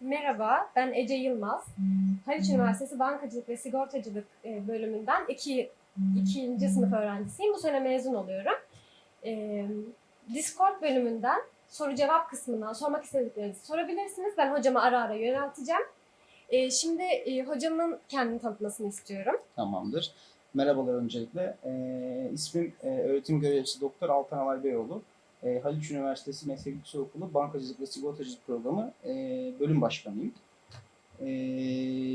Merhaba, ben Ece Yılmaz. Haliç Üniversitesi Bankacılık ve Sigortacılık e, bölümünden iki, ikinci sınıf öğrencisiyim. Bu sene mezun oluyorum. E, Discord bölümünden soru cevap kısmından sormak istediklerinizi sorabilirsiniz. Ben hocama ara ara yönelteceğim. E, şimdi e, hocamın kendini tanıtmasını istiyorum. Tamamdır. Merhabalar öncelikle. İsmim e, öğretim görevlisi Doktor Altan Alay Beyoğlu. E, Haliç Üniversitesi Meslek Yüksekokulu Bankacılık ve Sigortacılık Programı e, bölüm başkanıyım. E,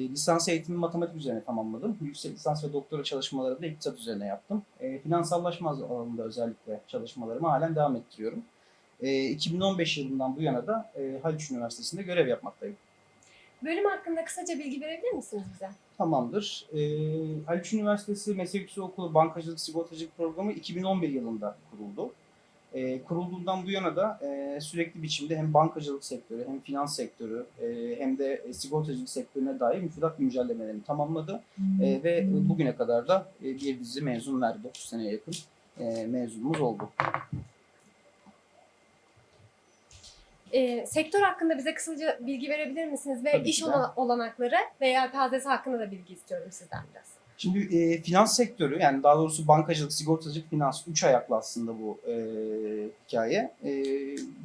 lisans eğitimi matematik üzerine tamamladım. Yüksek lisans ve doktora çalışmaları da iktisat üzerine yaptım. E, finansallaşma alanında özellikle çalışmalarımı halen devam ettiriyorum. E, 2015 yılından bu yana da e, Haliç Üniversitesi'nde görev yapmaktayım. Bölüm hakkında kısaca bilgi verebilir misiniz bize? Tamamdır. Ee, Haliç Üniversitesi Meslek Yüksekokulu Bankacılık Sigortacılık Programı 2011 yılında kuruldu. Ee, kurulduğundan bu yana da e, sürekli biçimde hem bankacılık sektörü hem finans sektörü e, hem de e, sigortacılık sektörüne dair müfredat güncellemelerini tamamladı. E, ve bugüne kadar da e, bir dizi mezun verdi. 9 seneye yakın e, mezunumuz oldu. E, sektör hakkında bize kısaca bilgi verebilir misiniz? Ve Tabii iş de. ola- olanakları veya pazesi hakkında da bilgi istiyorum sizden biraz. Şimdi e, finans sektörü yani daha doğrusu bankacılık, sigortacılık, finans üç ayaklı aslında bu e, hikaye. E,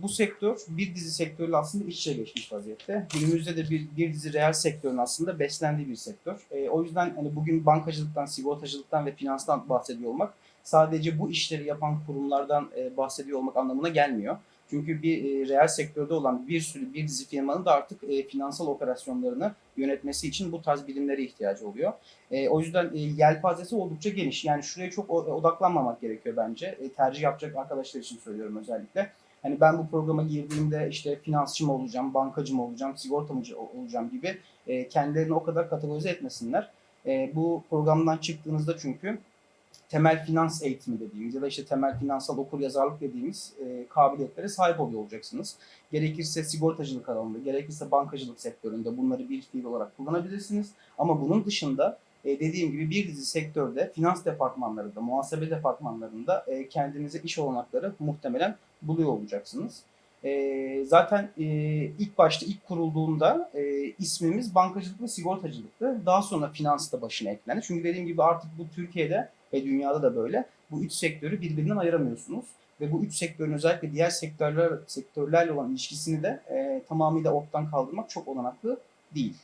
bu sektör bir dizi sektörle aslında iç içe geçmiş vaziyette. Günümüzde de bir, bir dizi reel sektörün aslında beslendiği bir sektör. E, o yüzden hani bugün bankacılıktan, sigortacılıktan ve finanstan bahsediyor olmak sadece bu işleri yapan kurumlardan e, bahsediyor olmak anlamına gelmiyor. Çünkü bir e, reel sektörde olan bir sürü bir dizi firmanın da artık e, finansal operasyonlarını yönetmesi için bu tarz bilimlere ihtiyacı oluyor. E, o yüzden e, yelpazesi oldukça geniş. Yani şuraya çok o- odaklanmamak gerekiyor bence. E, tercih yapacak arkadaşlar için söylüyorum özellikle. Hani ben bu programa girdiğimde işte finansçı mı olacağım, bankacı mı olacağım, sigortamacı ol- olacağım gibi e, kendilerini o kadar kategorize etmesinler. E, bu programdan çıktığınızda çünkü temel finans eğitimi dediğimiz ya da işte temel finansal okur yazarlık dediğimiz e, kabiliyetlere sahip oluyor olacaksınız. Gerekirse sigortacılık alanında, gerekirse bankacılık sektöründe bunları bir fiil olarak kullanabilirsiniz. Ama bunun dışında e, dediğim gibi bir dizi sektörde finans departmanlarında, muhasebe departmanlarında e, kendinize iş olanakları muhtemelen buluyor olacaksınız. E, zaten e, ilk başta ilk kurulduğunda e, ismimiz bankacılık ve sigortacılıktı. Daha sonra finans da başına eklendi. Çünkü dediğim gibi artık bu Türkiye'de ve dünyada da böyle. Bu üç sektörü birbirinden ayıramıyorsunuz. Ve bu üç sektörün özellikle diğer sektörler sektörlerle olan ilişkisini de e, tamamıyla ortadan kaldırmak çok olanaklı değil.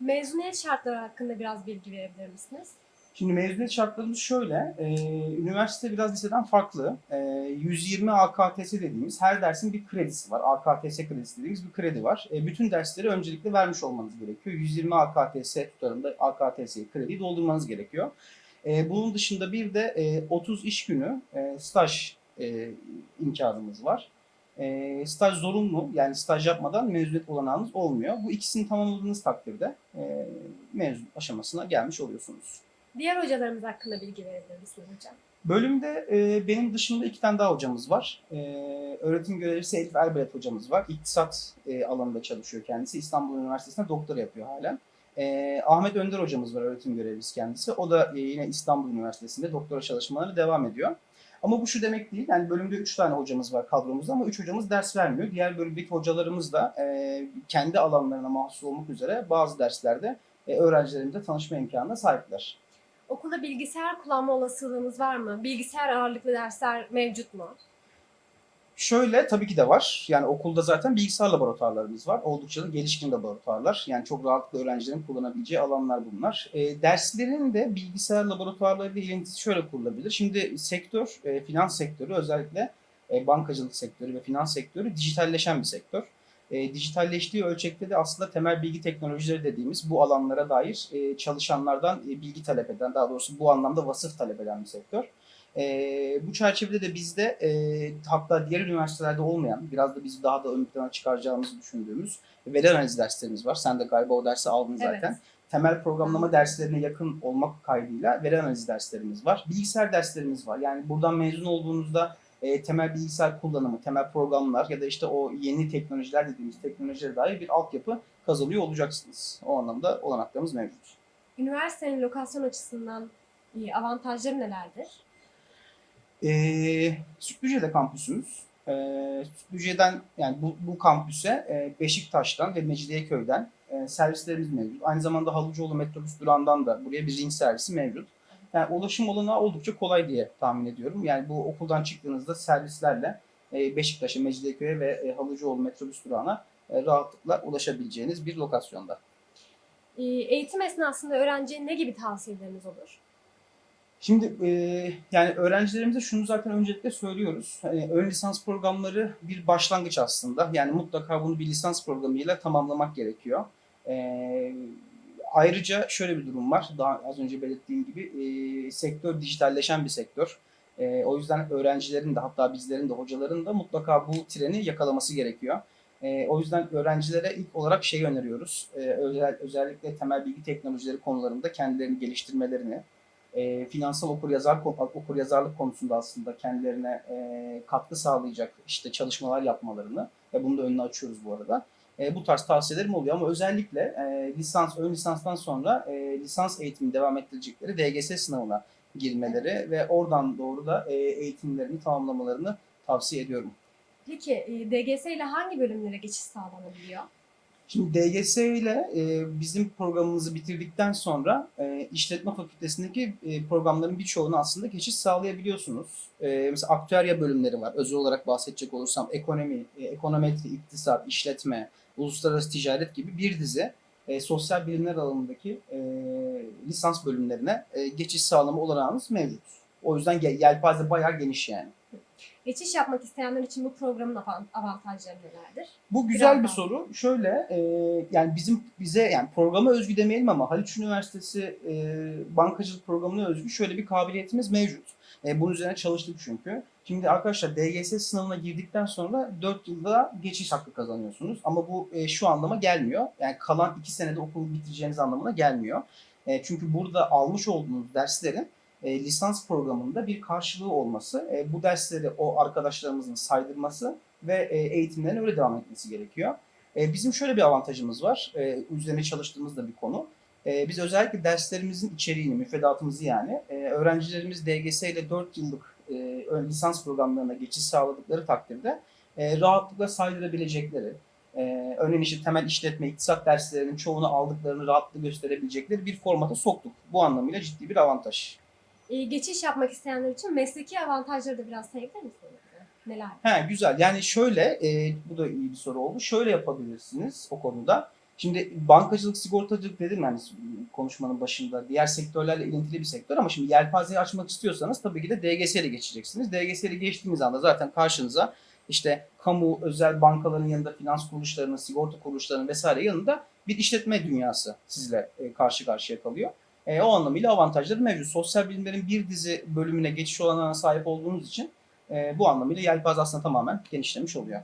Mezuniyet şartları hakkında biraz bilgi verebilir misiniz? Şimdi mezuniyet şartlarımız şöyle. e, üniversite biraz liseden farklı. E, 120 AKTS dediğimiz her dersin bir kredisi var. AKTS kredisi dediğimiz bir kredi var. E, bütün dersleri öncelikle vermiş olmanız gerekiyor. 120 AKTS tutarında AKTS krediyi doldurmanız gerekiyor. E, bunun dışında bir de e, 30 iş günü e, staj e, imkanımız var. E, staj zorunlu yani staj yapmadan mezuniyet olanağınız olmuyor. Bu ikisini tamamladığınız takdirde e, mezun aşamasına gelmiş oluyorsunuz. Diğer hocalarımız hakkında bilgi verebilir misiniz hocam? Bölümde e, benim dışında iki tane daha hocamız var. E, öğretim görevlisi Elif Elbelet hocamız var. İktisat e, alanında çalışıyor kendisi. İstanbul Üniversitesi'nde doktora yapıyor halen. E, Ahmet Önder hocamız var öğretim görevlisi kendisi. O da e, yine İstanbul Üniversitesi'nde doktora çalışmaları devam ediyor. Ama bu şu demek değil. Yani bölümde üç tane hocamız var kadromuzda ama üç hocamız ders vermiyor. Diğer bölümdeki hocalarımız da e, kendi alanlarına mahsus olmak üzere bazı derslerde e, öğrencilerimizle tanışma imkanına sahipler. Okulda bilgisayar kullanma olasılığınız var mı? Bilgisayar ağırlıklı dersler mevcut mu? Şöyle tabii ki de var. Yani okulda zaten bilgisayar laboratuvarlarımız var. Oldukça da gelişkin laboratuvarlar. Yani çok rahatlıkla öğrencilerin kullanabileceği alanlar bunlar. E, derslerin de bilgisayar laboratuvarlarıyla ilintisi şöyle kurulabilir. Şimdi sektör, e, finans sektörü özellikle e, bankacılık sektörü ve finans sektörü dijitalleşen bir sektör. E, dijitalleştiği ölçekte de aslında temel bilgi teknolojileri dediğimiz bu alanlara dair e, çalışanlardan e, bilgi talep eden, daha doğrusu bu anlamda vasıf talep eden bir sektör. E, bu çerçevede de bizde e, hatta diğer üniversitelerde olmayan, biraz da bizi daha da ön plana çıkaracağımızı düşündüğümüz veri analiz derslerimiz var. Sen de galiba o dersi aldın zaten. Evet. Temel programlama derslerine yakın olmak kaydıyla veri analiz derslerimiz var. Bilgisayar derslerimiz var. Yani buradan mezun olduğunuzda e, temel bilgisayar kullanımı, temel programlar ya da işte o yeni teknolojiler dediğimiz teknolojilere dair bir altyapı kazanıyor olacaksınız. O anlamda olanaklarımız mevcut. Üniversitenin lokasyon açısından e, avantajları nelerdir? Ee, Sütlüce'de kampüsümüz. E, Sütlüce'den yani bu, bu kampüse e, Beşiktaş'tan ve Mecidiyeköy'den e, servislerimiz mevcut. Aynı zamanda Halıcıoğlu metrobüs durağından da buraya bir ring servisi mevcut. Yani ulaşım olanağı oldukça kolay diye tahmin ediyorum. Yani bu okuldan çıktığınızda servislerle e, Beşiktaş'a, Mecidiyeköy'e ve e, Halıcıoğlu metrobüs durağına e, rahatlıkla ulaşabileceğiniz bir lokasyonda. Ee, Eğitim esnasında öğrenciye ne gibi tavsiyeleriniz olur? Şimdi e, yani öğrencilerimize şunu zaten öncelikle söylüyoruz. Hani ön lisans programları bir başlangıç aslında. Yani mutlaka bunu bir lisans programıyla tamamlamak gerekiyor. E, ayrıca şöyle bir durum var. Daha az önce belirttiğim gibi e, sektör dijitalleşen bir sektör. E, o yüzden öğrencilerin de hatta bizlerin de hocaların da mutlaka bu treni yakalaması gerekiyor. E, o yüzden öğrencilere ilk olarak şey öneriyoruz. E, özel, özellikle temel bilgi teknolojileri konularında kendilerini geliştirmelerini, e, finansal okuryazar okuryazarlık konusunda aslında kendilerine e, katkı sağlayacak işte çalışmalar yapmalarını ve bunu da önüne açıyoruz bu arada. E, bu tarz tavsiyelerim oluyor ama özellikle e, lisans, ön lisanstan sonra e, lisans eğitimi devam ettirecekleri DGS sınavına girmeleri ve oradan doğru da e, eğitimlerini tamamlamalarını tavsiye ediyorum. Peki e, DGS ile hangi bölümlere geçiş sağlanabiliyor? Şimdi DGS ile e, bizim programımızı bitirdikten sonra e, işletme fakültesindeki e, programların birçoğunu aslında geçiş sağlayabiliyorsunuz. E, mesela aktüerya bölümleri var. Özel olarak bahsedecek olursam ekonomi, e, ekonometri, iktisat, işletme, uluslararası ticaret gibi bir dizi e, sosyal bilimler alanındaki e, lisans bölümlerine e, geçiş sağlama olanağımız mevcut. O yüzden yel- yelpaze bayağı geniş yani. Geçiş yapmak isteyenler için bu programın avan- avantajları nelerdir? Bu güzel Biraz bir daha. soru. Şöyle e, yani bizim bize yani programa özgü demeyelim ama Haliç Üniversitesi e, bankacılık programına özgü şöyle bir kabiliyetimiz mevcut. E, bunun üzerine çalıştık çünkü. Şimdi arkadaşlar DGS sınavına girdikten sonra 4 yılda geçiş hakkı kazanıyorsunuz. Ama bu e, şu anlama gelmiyor. Yani kalan 2 senede okulu bitireceğiniz anlamına gelmiyor. E, çünkü burada almış olduğunuz derslerin e, lisans programında bir karşılığı olması, e, bu dersleri o arkadaşlarımızın saydırması ve e, eğitimlerin öyle devam etmesi gerekiyor. E, bizim şöyle bir avantajımız var, e, üzerine çalıştığımız da bir konu. E, biz özellikle derslerimizin içeriğini, müfredatımızı yani e, öğrencilerimiz DGS ile 4 yıllık e, lisans programlarına geçiş sağladıkları takdirde e, rahatlıkla saydırabilecekleri, e, örneğin işte temel işletme, iktisat derslerinin çoğunu aldıklarını rahatlıkla gösterebilecekleri bir formata soktuk. Bu anlamıyla ciddi bir avantaj. E, geçiş yapmak isteyenler için mesleki avantajları da biraz sayabilir misiniz? Neler? He güzel. Yani şöyle, e, bu da iyi bir soru oldu. Şöyle yapabilirsiniz o konuda. Şimdi bankacılık, sigortacılık dedim yani konuşmanın başında. Diğer sektörlerle ilintili bir sektör ama şimdi yelpazeyi açmak istiyorsanız tabii ki de DGS ile geçeceksiniz. DGS ile geçtiğiniz anda zaten karşınıza işte kamu, özel bankaların yanında finans kuruluşlarının, sigorta kuruluşlarının vesaire yanında bir işletme dünyası sizle e, karşı karşıya kalıyor. E, o anlamıyla avantajları mevcut. Sosyal bilimlerin bir dizi bölümüne geçiş olanağına sahip olduğunuz için e, bu anlamıyla yelpaze aslında tamamen genişlemiş oluyor.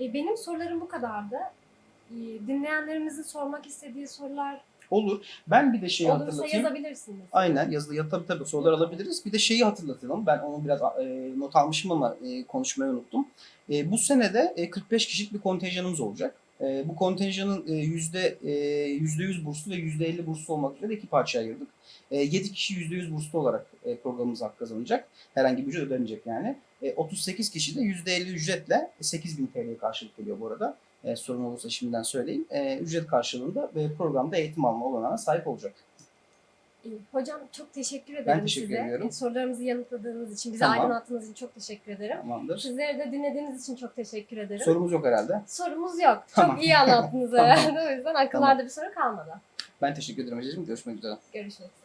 E, benim sorularım bu kadardı. E, dinleyenlerimizin sormak istediği sorular Olur. Ben bir de şeyi olursa hatırlatayım. yazabilirsiniz. Aynen yazılı ya tabii tabii sorular alabiliriz. Bir de şeyi hatırlatalım. Ben onu biraz e, not almışım ama e, konuşmayı unuttum. E, bu senede e, 45 kişilik bir kontenjanımız olacak. E, bu kontenjanın e, yüzde e, yüzde yüz burslu ve yüzde elli burslu olmak üzere iki parçaya ayırdık. E, 7 kişi yüzde yüz burslu olarak e, programımıza hak kazanacak. Herhangi bir ücret ödenecek yani. E, 38 kişi de yüzde elli ücretle 8000 TL'ye karşılık geliyor bu arada. E, sorun olursa şimdiden söyleyeyim. E, ücret karşılığında e, programda eğitim alma olanağına sahip olacak. E, Hocam çok teşekkür ederim Ben teşekkür size. ediyorum. E, Sorularımızı yanıtladığınız için, bizi Tamam. aydınlattığınız için çok teşekkür ederim. Tamamdır. Sizleri de dinlediğiniz için çok teşekkür ederim. Sorumuz yok herhalde. Sorumuz yok. Tamam. Çok iyi anlattınız Tamam. herhalde. O yüzden akıllarda bir soru kalmadı. Ben teşekkür ederim hocam. Görüşmek üzere. Görüşmek üzere.